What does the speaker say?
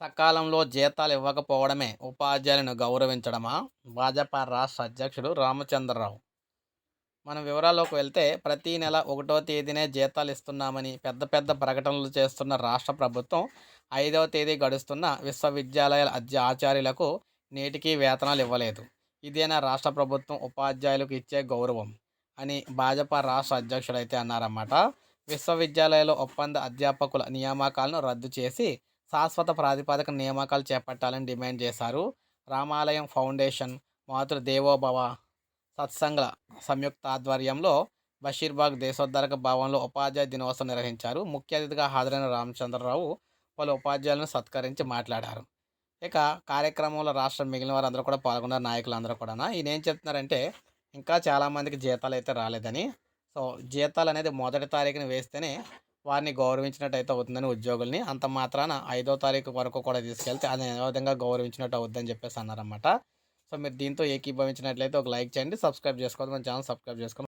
సకాలంలో జీతాలు ఇవ్వకపోవడమే ఉపాధ్యాయులను గౌరవించడమా? భాజపా రాష్ట్ర అధ్యక్షుడు రామచంద్రరావు. మనం వివరాల్లోకి వెళ్తే ప్రతి నెల ఒకటో తేదీనే జీతాలు ఇస్తున్నామని పెద్ద పెద్ద ప్రకటనలు చేస్తున్న రాష్ట్ర ప్రభుత్వం ఐదవ తేదీ గడుస్తున్న విశ్వవిద్యాలయాల అధ్య ఆచార్యులకు నేటికీ వేతనాలు ఇవ్వలేదు. ఇదేనా రాష్ట్ర ప్రభుత్వం ఉపాధ్యాయులకు ఇచ్చే గౌరవం అని భాజపా రాష్ట్ర అధ్యక్షుడు అయితే అన్నారన్నమాట. విశ్వవిద్యాలయాల ఒప్పంద అధ్యాపకుల నియామకాలను రద్దు చేసి శాశ్వత ప్రాతిపదిక నియామకాలు చేపట్టాలని డిమాండ్ చేశారు. రామాలయం ఫౌండేషన్ మాతృదేవోభవ సత్సంగ సంయుక్త ఆధ్వర్యంలో బషీర్బాగ్ దేశోద్ధరక భవన్లో ఉపాధ్యాయ దినోత్సవం నిర్వహించారు. ముఖ్య అతిథిగా హాజరైన రామచంద్రరావు పలు ఉపాధ్యాయులను సత్కరించి మాట్లాడారు. ఇక కార్యక్రమంలో రాష్ట్రం మిగిలిన వారందరూ కూడా పాల్గొన్నారు. నాయకులందరూ కూడా ఈయన ఏం చెప్తున్నారంటే ఇంకా చాలామందికి జీతాలు అయితే రాలేదని. సో జీతాలు అనేది మొదటి తారీఖున వేస్తేనే వారిని గౌరవించినట్టు అయితే అవుతుందని ఉద్యోగుల్ని అంత మాత్రాన ఐదో తారీఖు వరకు కూడా తీసుకెళ్తే అది ఏ విధంగా గౌరవించినట్టు అవుద్దని చెప్పేసి అన్నారన్నమాట. సో మీరు దీంతో ఏకీభవించినట్లయితే ఒక లైక్ చేయండి సబ్స్క్రైబ్ చేసుకోవద్దు మన ఛానల్ సబ్స్క్రైబ్ చేసుకోండి.